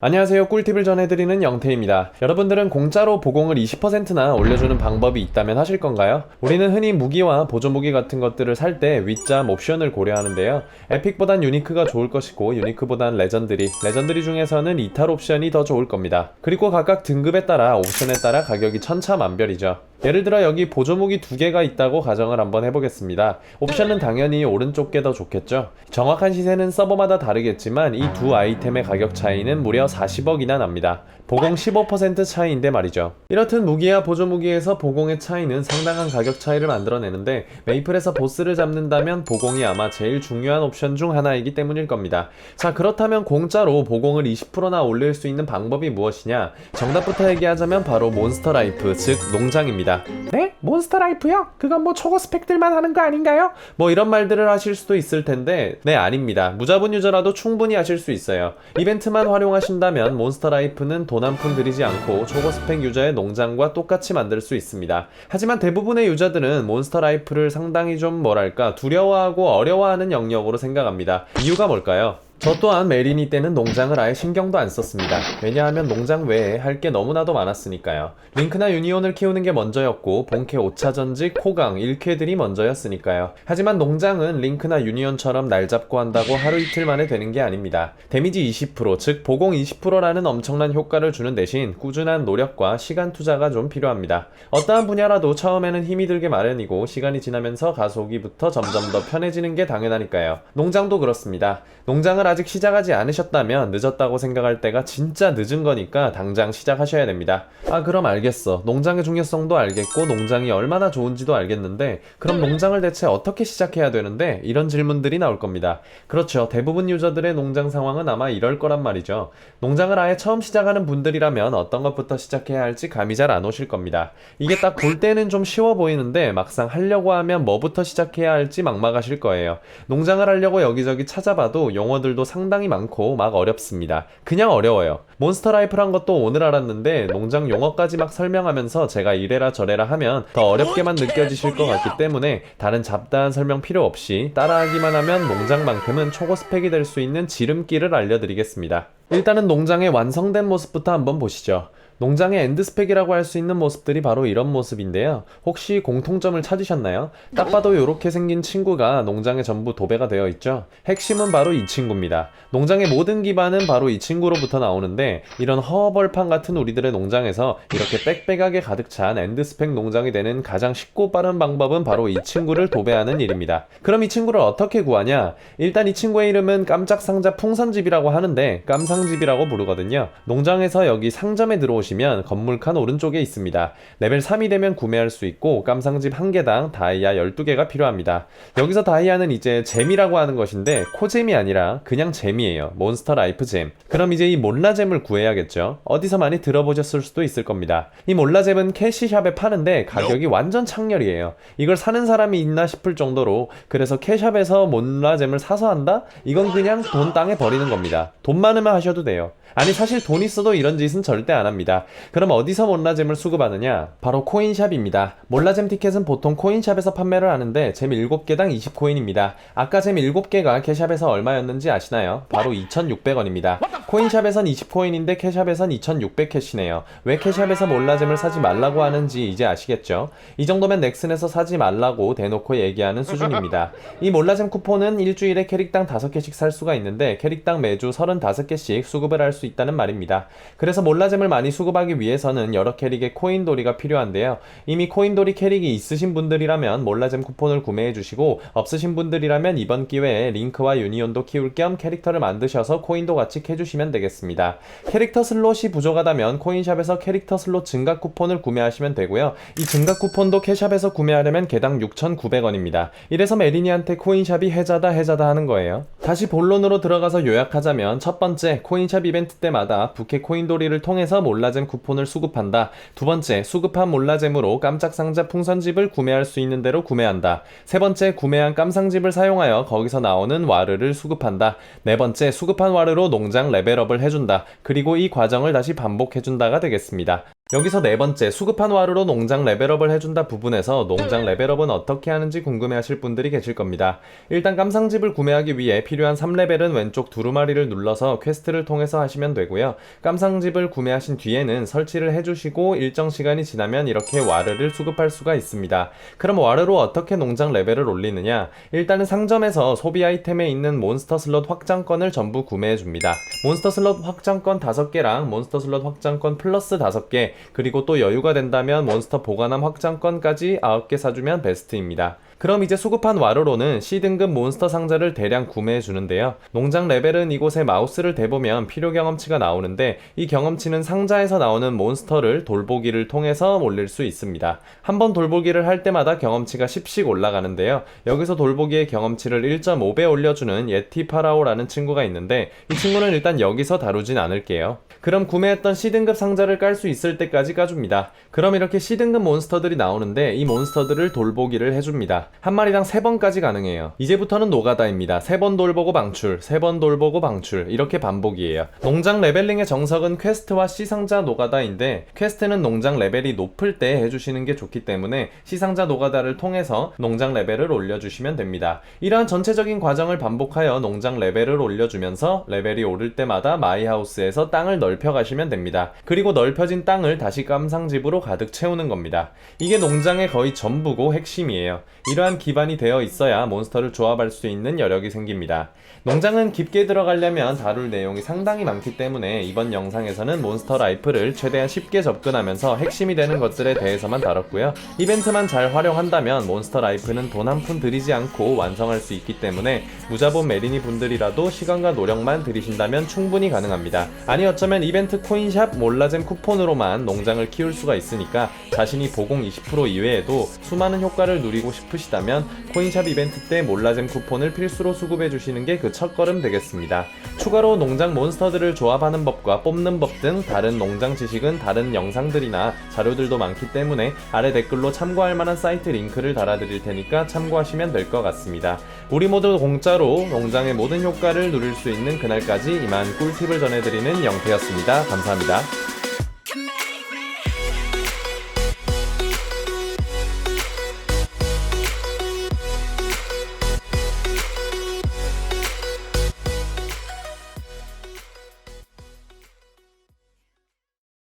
안녕하세요. 꿀팁을 전해드리는 영태입니다. 여러분들은 공짜로 보공을 20%나 올려주는 방법이 있다면 하실 건가요? 우리는 흔히 무기와 보조 무기 같은 것들을 살 때 윗잠 옵션을 고려하는데요. 에픽보단 유니크가 좋을 것이고 유니크보단 레전드리, 레전드리 중에서는 이탈 옵션이 더 좋을 겁니다. 그리고 각각 등급에 따라 옵션에 따라 가격이 천차만별이죠. 예를 들어 여기 보조 무기 두 개가 있다고 가정을 한번 해보겠습니다. 옵션은 당연히 오른쪽 게 더 좋겠죠. 정확한 시세는 서버마다 다르겠지만 이 두 아이템의 가격 차이는 무려 40억이나 납니다. 보공 15% 차이인데 말이죠. 이렇듯 무기와 보조 무기에서 보공의 차이는 상당한 가격 차이를 만들어내는데 메이플에서 보스를 잡는다면 보공이 아마 제일 중요한 옵션 중 하나이기 때문일 겁니다. 자 그렇다면 공짜로 보공을 20%나 올릴 수 있는 방법이 무엇이냐? 정답부터 얘기하자면 바로 몬스터 라이프 즉 농장입니다. 네? 몬스터 라이프요? 그건 뭐 초고 스펙들만 하는 거 아닌가요? 뭐 이런 말들을 하실 수도 있을 텐데 네 아닙니다. 무자본 유저라도 충분히 하실 수 있어요. 이벤트만 활용하신다면 몬스터 라이프는 돈 한 푼 들이지 않고 초고 스펙 유저의 농장과 똑같이 만들 수 있습니다. 하지만 대부분의 유저들은 몬스터 라이프를 상당히 좀 뭐랄까 두려워하고 어려워하는 영역으로 생각합니다. 이유가 뭘까요? 저 또한 메리니 때는 농장을 아예 신경도 안 썼습니다. 왜냐하면 농장 외에 할 게 너무나도 많았으니까요. 링크나 유니온을 키우는 게 먼저였고 본캐 5차 전직, 코강, 1쾌들이 먼저였으니까요. 하지만 농장은 링크나 유니온처럼 날 잡고 한다고 하루 이틀 만에 되는 게 아닙니다. 데미지 20%, 즉 보공 20%라는 엄청난 효과를 주는 대신 꾸준한 노력과 시간 투자가 좀 필요합니다. 어떠한 분야라도 처음에는 힘이 들게 마련이고 시간이 지나면서 가속이부터 점점 더 편해지는 게 당연하니까요. 농장도 그렇습니다. 농장을 아직 시작하지 않으셨다면 늦었다고 생각할 때가 진짜 늦은 거니까 당장 시작하셔야 됩니다. 아, 그럼 알겠어. 농장의 중요성도 알겠고, 농장이 얼마나 좋은지도 알겠는데, 그럼 농장을 대체 어떻게 시작해야 되는데, 이런 질문들이 나올 겁니다. 그렇죠. 대부분 유저들의 농장 상황은 아마 이럴 거란 말이죠. 농장을 아예 처음 시작하는 분들이라면 어떤 것부터 시작해야 할지 감이 잘 안 오실 겁니다. 이게 딱 볼 때는 좀 쉬워 보이는데, 막상 하려고 하면 뭐부터 시작해야 할지 막막하실 거예요. 농장을 하려고 여기저기 찾아봐도 용어들도 상당히 많고 막 어렵습니다. 그냥 어려워요. 몬스터 라이프란 것도 오늘 알았는데 농장 용어까지 막 설명하면서 제가 이래라 저래라 하면 더 어렵게만 느껴지실 것 같기 때문에 다른 잡다한 설명 필요 없이 따라하기만 하면 농장만큼은 초고 스펙이 될 수 있는 지름길을 알려드리겠습니다. 일단은 농장의 완성된 모습부터 한번 보시죠. 농장의 엔드 스펙이라고 할 수 있는 모습들이 바로 이런 모습인데요. 혹시 공통점을 찾으셨나요? 딱 봐도 이렇게 생긴 친구가 농장에 전부 도배가 되어 있죠. 핵심은 바로 이 친구입니다. 농장의 모든 기반은 바로 이 친구로부터 나오는데 이런 허벌판 같은 우리들의 농장에서 이렇게 빽빽하게 가득 찬 엔드 스펙 농장이 되는 가장 쉽고 빠른 방법은 바로 이 친구를 도배하는 일입니다. 그럼 이 친구를 어떻게 구하냐? 일단 이 친구의 이름은 깜짝 상자 풍선집이라고 하는데 깜상집이라고 부르거든요. 농장에서 여기 상점에 들어오시 보시면 건물 칸 오른쪽에 있습니다. 레벨 3이 되면 구매할 수 있고 깜상집 한 개당 다이아 12개가 필요합니다. 여기서 다이아는 이제 잼이라고 하는 것인데 코잼이 아니라 그냥 잼이에요. 몬스터 라이프 잼. 그럼 이제 이 몰라잼을 구해야겠죠. 어디서 많이 들어보셨을 수도 있을 겁니다. 이 몰라잼은 캐시샵에 파는데 가격이 완전 창렬이에요. 이걸 사는 사람이 있나 싶을 정도로 그래서 캐샵에서 몰라잼을 사서 한다? 이건 그냥 돈 땅에 버리는 겁니다. 돈 많으면 하셔도 돼요. 아니 사실 돈 있어도 이런 짓은 절대 안 합니다. 그럼 어디서 몰라잼을 수급하느냐? 바로 코인샵입니다. 몰라잼 티켓은 보통 코인샵에서 판매를 하는데 잼 7개당 20코인입니다. 아까 잼 7개가 캐샵에서 얼마였는지 아시나요? 바로 2,600원입니다. 코인샵에선 20코인인데 캐샵에선 2,600캐시네요. 왜 캐샵에서 몰라잼을 사지 말라고 하는지 이제 아시겠죠? 이 정도면 넥슨에서 사지 말라고 대놓고 얘기하는 수준입니다. 이 몰라잼 쿠폰은 일주일에 캐릭당 5개씩 살 수가 있는데 캐릭당 매주 35개씩 수급을 할수 있다는 말입니다. 그래서 몰라잼을 많이 수급하기 위해서는 여러 캐릭의 코인돌이가 필요한데요. 이미 코인돌이 캐릭이 있으신 분들이라면 몰라잼 쿠폰을 구매해 주시고 없으신 분들이라면 이번 기회에 링크와 유니온도 키울 겸 캐릭터를 만드셔서 코인도 같이 캐주시면 되겠습니다. 캐릭터 슬롯이 부족하다면 코인샵에서 캐릭터 슬롯 증가 쿠폰을 구매하시면 되고요. 이 증가 쿠폰도 캐샵에서 구매하려면 개당 6,900원입니다. 이래서 메리니한테 코인샵이 해자다 해자다 하는 거예요. 다시 본론으로 들어가서 요약하자면 첫 번째 코인샵 이벤트 때마다 부캐 코인돌이를 통해서 몰라잼 쿠폰을 수급한다. 두 번째 수급한 몰라잼으로 깜짝 상자 풍선집을 구매할 수 있는 대로 구매한다. 세 번째 구매한 깜상집을 사용하여 거기서 나오는 와르를 수급한다. 네 번째 수급한 와르로 농장 레벨업을 해준다. 그리고 이 과정을 다시 반복해준다가 되겠습니다. 여기서 네 번째 수급한 와르로 농장 레벨업을 해준다 부분에서 농장 레벨업은 어떻게 하는지 궁금해하실 분들이 계실 겁니다. 일단 깜상집을 구매하기 위해 필요한 3레벨은 왼쪽 두루마리를 눌러서 퀘스트를 통해서 하시면 되고요. 깜상집을 구매하신 뒤에는 설치를 해주시고 일정 시간이 지나면 이렇게 와르를 수급할 수가 있습니다. 그럼 와르로 어떻게 농장 레벨을 올리느냐? 일단은 상점에서 소비 아이템에 있는 몬스터 슬롯 확장권을 전부 구매해 줍니다. 몬스터 슬롯 확장권 5개랑 몬스터 슬롯 확장권 플러스 5개 그리고 또 여유가 된다면 몬스터 보관함 확장권까지 9개 사주면 베스트입니다. 그럼 이제 수급한 와르로는 C등급 몬스터 상자를 대량 구매해 주는데요. 농장 레벨은 이곳에 마우스를 대보면 필요 경험치가 나오는데 이 경험치는 상자에서 나오는 몬스터를 돌보기를 통해서 올릴 수 있습니다. 한 번 돌보기를 할 때마다 경험치가 10씩 올라가는데요. 여기서 돌보기의 경험치를 1.5배 올려주는 예티 파라오라는 친구가 있는데 이 친구는 일단 여기서 다루진 않을게요. 그럼 구매했던 C등급 상자를 깔 수 있을 때까지 까줍니다. 그럼 이렇게 C등급 몬스터들이 나오는데 이 몬스터들을 돌보기를 해줍니다. 한 마리당 3번까지 가능해요. 이제부터는 노가다입니다. 3번 돌보고 방출, 3번 돌보고 방출 이렇게 반복이에요. 농장 레벨링의 정석은 퀘스트와 C상자 노가다인데 퀘스트는 농장 레벨이 높을 때 해주시는 게 좋기 때문에 C상자 노가다를 통해서 농장 레벨을 올려주시면 됩니다. 이러한 전체적인 과정을 반복하여 농장 레벨을 올려주면서 레벨이 오를 때마다 마이하우스에서 땅을 넓혀 가시면 됩니다. 그리고 넓혀진 땅을 다시 깜상집으로 가득 채우는 겁니다. 이게 농장의 거의 전부고 핵심이에요. 이러한 기반이 되어 있어야 몬스터를 조합할 수 있는 여력이 생깁니다. 농장은 깊게 들어가려면 다룰 내용이 상당히 많기 때문에 이번 영상에서는 몬스터 라이프를 최대한 쉽게 접근하면서 핵심이 되는 것들에 대해서만 다뤘고요. 이벤트만 잘 활용한다면 몬스터 라이프는 돈 한 푼 들이지 않고 완성할 수 있기 때문에 무자본 메리니 분들이라도 시간과 노력만 들이신다면 충분히 가능합니다. 아니 어쩌면 이벤트 코인샵 몰라잼 쿠폰으로만 농장을 키울 수가 있으니까 자신이 보공 20% 이외에도 수많은 효과를 누리고 싶으 시다면 코인샵 이벤트 때 몰라잼 쿠폰을 필수로 수급해 주시는 게 그 첫걸음 되겠습니다. 추가로 농장 몬스터들을 조합하는 법과 뽑는 법 등 다른 농장 지식은 다른 영상들이나 자료들도 많기 때문에 아래 댓글로 참고할 만한 사이트 링크를 달아드릴 테니까 참고하시면 될 것 같습니다. 우리 모두 공짜로 농장의 모든 효과를 누릴 수 있는 그날까지 이만 꿀팁을 전해드리는 영태였습니다. 감사합니다.